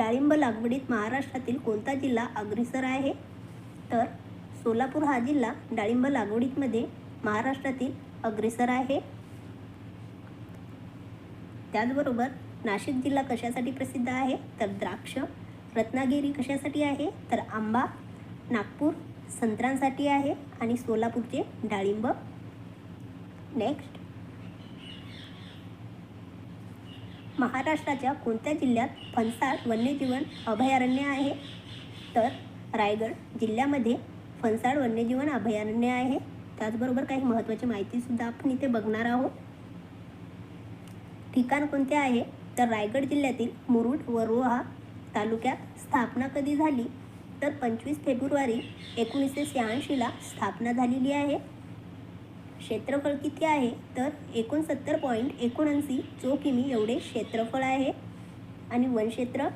डाळिंब लागवडीत महाराष्ट्रातील कोणता जिल्हा अग्रेसर आहे? तर सोलापूर हा जिल्हा डाळिंब लागवडीमध्ये महाराष्ट्रातील अग्रेसर आहे. त्याचबरोबर नाशिक जिल्हा कशासाठी प्रसिद्ध आहे? तर द्राक्ष रत्नागिरी कशासाठी आहे? तर आंबा नागपूर संत्रांसाठी आहे आणि सोलापूरचे डाळिंब. नेक्स्ट महाराष्ट्राच्या कोणत्या जिल्ह्यात फणसाड वन्यजीवन अभयारण्य आहे? तर रायगड जिल्ह्यामध्ये फणसाड वन्यजीवन अभयारण्य आहे. त्याचबरोबर काही महत्त्वाची माहितीसुद्धा आपण इथे बघणार आहोत. ठिकाण कोणते आहे? तर रायगड जिल्ह्यातील मुरुड व रोहा तालुक्यात स्थापना कधी झाली? तर पंचवीस फेब्रुवारी एकोणीसशे शहाऐंशीला स्थापना झालेली आहे. क्षेत्रफळ किती आहे? तर एकोणसत्तर पॉईंट एकोणऐंशी चो किमी एवढे क्षेत्रफळ आहे. आणि वनक्षेत्र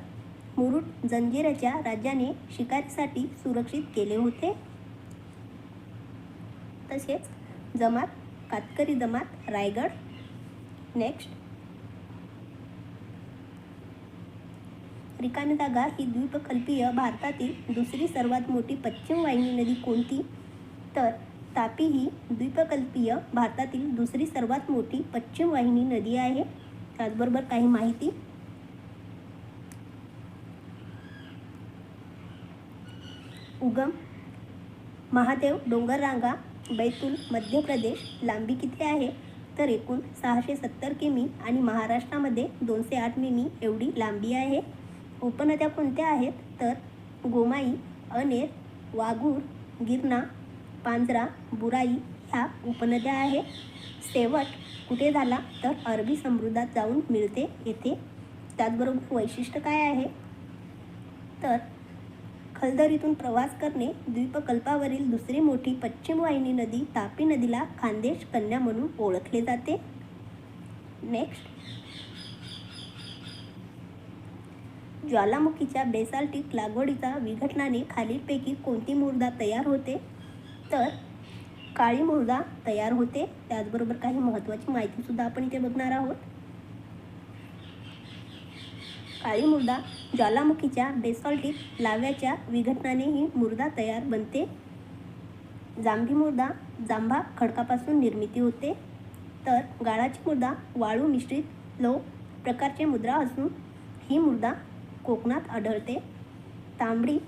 मुरुट जंजिराच्या राज्याने शिकारीसाठी सुरक्षित केले होते. तसेच जमात कातकरी जमात रायगड. नेक्स्ट रिकामी जागा ही द्वीपकल्पीय भारतातील दुसरी सर्वात मोठी पश्चिम वाहिनी नदी कोणती? तर तापी ही द्वीपकल्पीय भारतातील दुसरी सर्वात मोठी पश्चिम वाहिनी नदी आहे. त्याचबरोबर काही माहिती? उगम महादेव डोंगररांगा बैतूल मध्य प्रदेश लांबी किती आहे? तर एकूण सहाशे सत्तर किमी आणि महाराष्ट्रामध्ये दोनशे आठ मिमी एवढी लांबी आहे. उपनद्या कोणत्या आहेत? तर गोमाई अनेर वाघूर गिरणा पांजरा बुराई ह्या उपनद्या आहे. शेवट कुठे झाला तर अरबी समुद्रात जाऊन मिळते येथे. त्याचबरोबर वैशिष्ट्य काय आहे? तर खलदरीतून प्रवास करणे द्वीपकल्पावरील दुसरी मोठी पश्चिम वाहिनी नदी तापी नदीला खानदेश कन्या म्हणून ओळखले जाते. नेक्स्ट ज्वालामुखीच्या बेसाल्टिक लागवडीचा विघटनाने खालीलपैकी कोणती मृदा तयार होते? तर काळी मृदा तयार होते. त्याचबरोबर काही महत्त्वाची माहितीसुद्धा आपण इथे बघणार आहोत. काळी मृदा ज्वालामुखीच्या बेसॉल्टिक लाव्याच्या विघटनाने ही मृदा तयार बनते. जांभी मृदा जांभा खडकापासून निर्मिती होते. तर गाळाची मृदा वाळू मिश्रित लो प्रकारचे मुद्रा असून ही मृदा कोकणात आढळते. तांबडी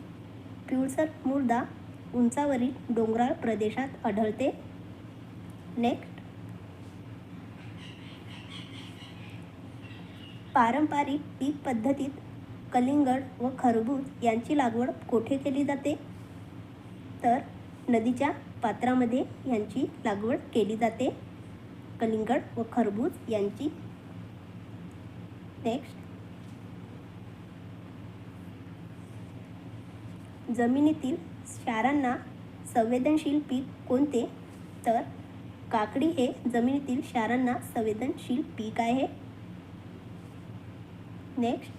पिवळसर मृदा उंचावरील डोंगराळ प्रदेशात आढळते. नेक्स्ट पारंपरिक पीक पद्धतीत कलिंगड व खरबूज यांची लागवड कोठे केली जाते? तर नदीच्या पात्रामध्ये यांची लागवड केली जाते. कलिंगड व खरबूज यांची. नेक्स्ट जमिनीतील क्षारांना संवेदनशील पीक कोणते? तर काकडी हे जमिनीतील क्षारांना संवेदनशील पीक आहे. नेक्स्ट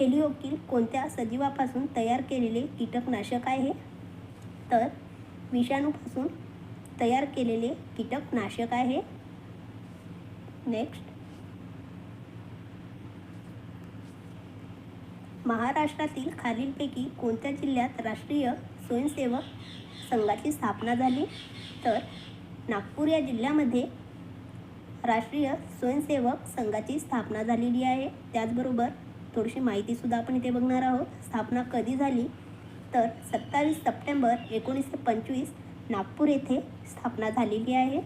हेलिओकिल कोणत्या सजीवापासून तयार केलेले कीटकनाशक आहे? तर विषाणूपासून तयार केलेले कीटकनाशक आहे. नेक्स्ट महाराष्ट्रातील खालीलपैकी कोणत्या जिल्ह्यात राष्ट्रीय स्वयंसेवक संघाची स्थापना झाली? तर नागपूर या जिल्ह्यामध्ये राष्ट्रीय स्वयंसेवक संघाची स्थापना झालेली आहे. त्याचबरोबर थोडीशी माहितीसुद्धा आपण इथे बघणार आहोत. स्थापना कधी झाली? तर सत्तावीस सप्टेंबर एकोणीसशे पंचवीस नागपूर येथे स्थापना झालेली आहे.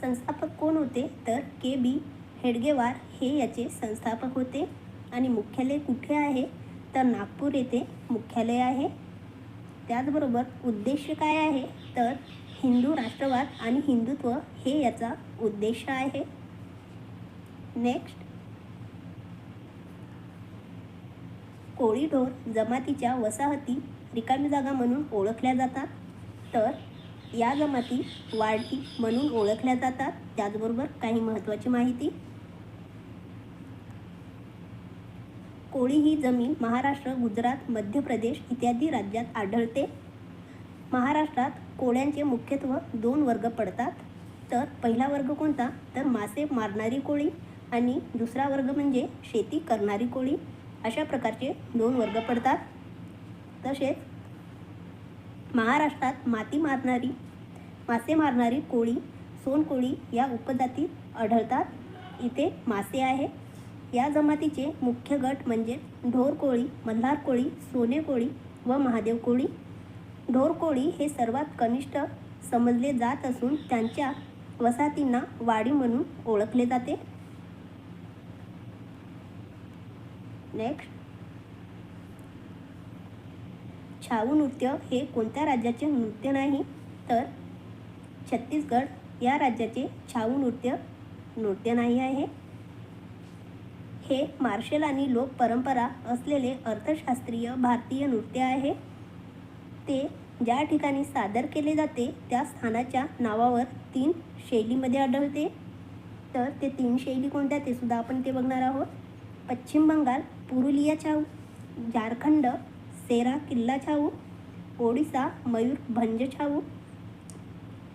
संस्थापक कोण होते? तर के बी हेडगेवार हे याचे संस्थापक होते. आणि मुख्यालय कुठे आहे? तर नागपूर येथे मुख्यालय आहे. त्याचबरोबर उद्देश काय आहे? तर हिंदू राष्ट्रवाद आणि हिंदुत्व हे याचा उद्देश आहे. नेक्स्ट कोळीढोर जमातीच्या वसाहती रिकामी जागा म्हणून ओळखल्या जातात. तर या जमाती वाढती म्हणून ओळखल्या जातात. त्याचबरोबर काही महत्त्वाची माहिती. कोळी ही जमीन महाराष्ट्र गुजरात मध्य प्रदेश इत्यादी राज्यात आढळते. महाराष्ट्रात कोळ्यांचे मुख्यत्व दोन वर्ग पडतात. तर पहिला वर्ग कोणता? तर मासे मारणारी कोळी आणि दुसरा वर्ग म्हणजे शेती करणारी कोळी. अशा प्रकारचे दोन वर्ग पडतात. तसेच महाराष्ट्रात माती मारणारी मासे मारणारी कोळी सोनकोळी या उपजातीत आढळतात. इथे मासे आहे. या जमातीचे मुख्य गट म्हणजे ढोर कोळी मल्हार कोळी सोने कोळी व महादेव कोळी ढोर कोळी हे सर्वात कनिष्ठ समजले जात असून त्यांच्या वसाहतींना वाडी म्हणून ओळखले जाते. नेक्स्ट छाऊ नृत्य हे कोणत्या राज्याचे नृत्य नाही तर छत्तीसगड या राज्याचे छाऊ नृत्य नृत्य नाही आहे. हे मार्शल आणि लोक परंपरा असलेले अर्थशास्त्रीय भारतीय नृत्य आहे. ते ज्या ठिकाणी सादर केले जाते त्या स्थानाच्या नावावर तीन शैलीमध्ये आढळते. तर ते तीन शैली कोणत्या ते सुद्धा आपण ते बघणार आहोत. पश्चिम बंगाल पुरुलिया छाऊ झारखंड सेरा किल्ला छाऊ ओडिसा मयूर भंज छाऊ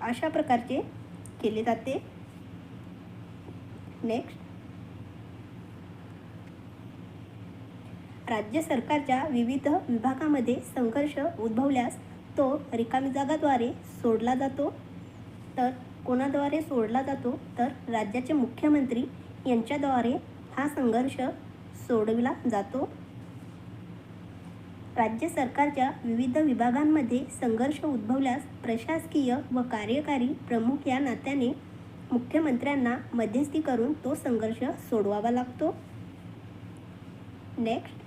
अशा प्रकारचे केले जाते. नेक्स्ट राज्य सरकारच्या विविध विभागामध्ये संघर्ष उद्भवल्यास तो रिकामी जागाद्वारे सोडला जातो. तर कोणाद्वारे सोडला जातो? तर राज्याचे मुख्यमंत्री यांच्याद्वारे हा संघर्ष सोडविला जातो. राज्य सरकारच्या विविध विभागांमध्ये संघर्ष उद्भवल्यास प्रशासकीय व कार्यकारी प्रमुख या नात्याने मुख्यमंत्र्यांना मध्यस्थी करून तो संघर्ष सोडवावा लागतो. नेक्स्ट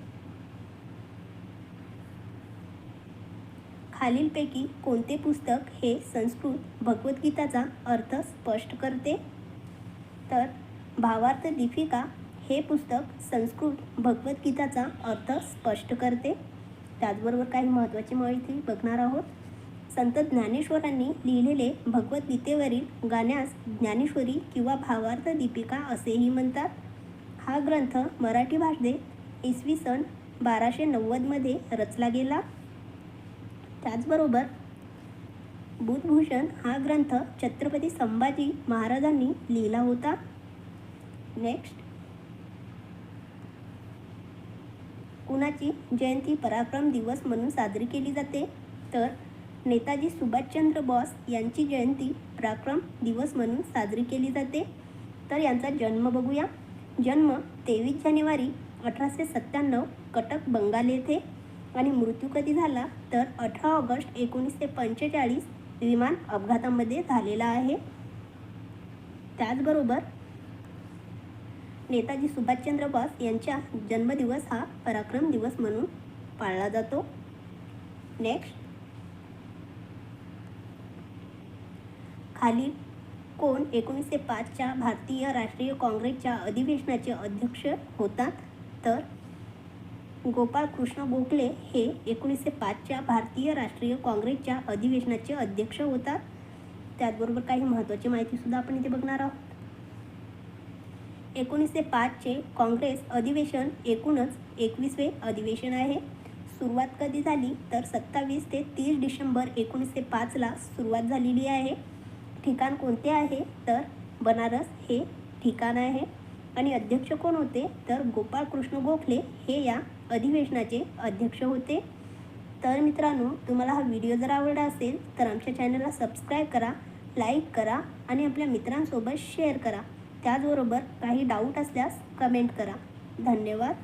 खालीलपैकी कोणते पुस्तक हे संस्कृत भगवद्गीताचा अर्थ स्पष्ट करते? तर भावार्थ दीपिका हे पुस्तक संस्कृत भगवद्गीताचा अर्थ स्पष्ट करते. त्याचबरोबर काही महत्त्वाची माहिती बघणार आहोत. संत ज्ञानेश्वरांनी लिहिलेले भगवद्गीतेवरील गाण्यास ज्ञानेश्वरी किंवा भावार्थ दीपिका असेही म्हणतात. हा ग्रंथ मराठी भाषेत इसवी सन बाराशे नव्वदमध्ये रचला गेला. त्याचबरोबर बुधभूषण हा ग्रंथ छत्रपती संभाजी महाराजांनी लिहिला होता. नेक्स्ट कुणाची जयंती पराक्रम दिवस म्हणून साजरी केली जाते? तर नेताजी सुभाषचंद्र बोस यांची जयंती पराक्रम दिवस म्हणून साजरी केली जाते. तर यांचा जन्म बघूया. जन्म तेवीस जानेवारी अठराशे सत्त्याण्णव कटक बंगाल येथे. आणि मृत्यू कधी झाला तर अठरा ऑगस्ट एकोणीसशे पंचेचाळीस विमान अपघातामध्ये झालेला आहे. त्याचबरोबर नेताजी सुभाषचंद्र बोस यांचा जन्मदिवस हा पराक्रम दिवस म्हणून पाळला जातो. नेक्स्ट खालील कोण एकोणीसशे पाचच्या भारतीय राष्ट्रीय काँग्रेसच्या अधिवेशनाचे अध्यक्ष होतात तर गोपाळ कृष्ण गोखले हे एकोणीसशे पाचच्या भारतीय राष्ट्रीय काँग्रेसच्या अधिवेशनाचे अध्यक्ष होतात त्याचबरोबर काही महत्त्वाची माहितीसुद्धा आपण इथे बघणार आहोत. एकोणीसशे पाचचे काँग्रेस अधिवेशन एकूणच एकवीसवे अधिवेशन आहे. सुरुवात कधी झाली तर सत्तावीस ते तीस डिसेंबर एकोणीसशे पाचला सुरुवात झालेली आहे. ठिकाण कोणते आहे? तर बनारस हे ठिकाण आहे. आणि अध्यक्ष कोण होते? तर गोपाळ कृष्ण गोखले हे या अधिवेशनाचे अध्यक्ष होते. तर मित्रांनो तुम्हाला हा व्हिडिओ जर आवडला असेल तर आमच्या चॅनलला सबस्क्राईब करा लाईक करा आणि आपल्या मित्रांसोबत शेअर करा. त्याचबरोबर काही डाऊट असल्यास कमेंट करा. धन्यवाद.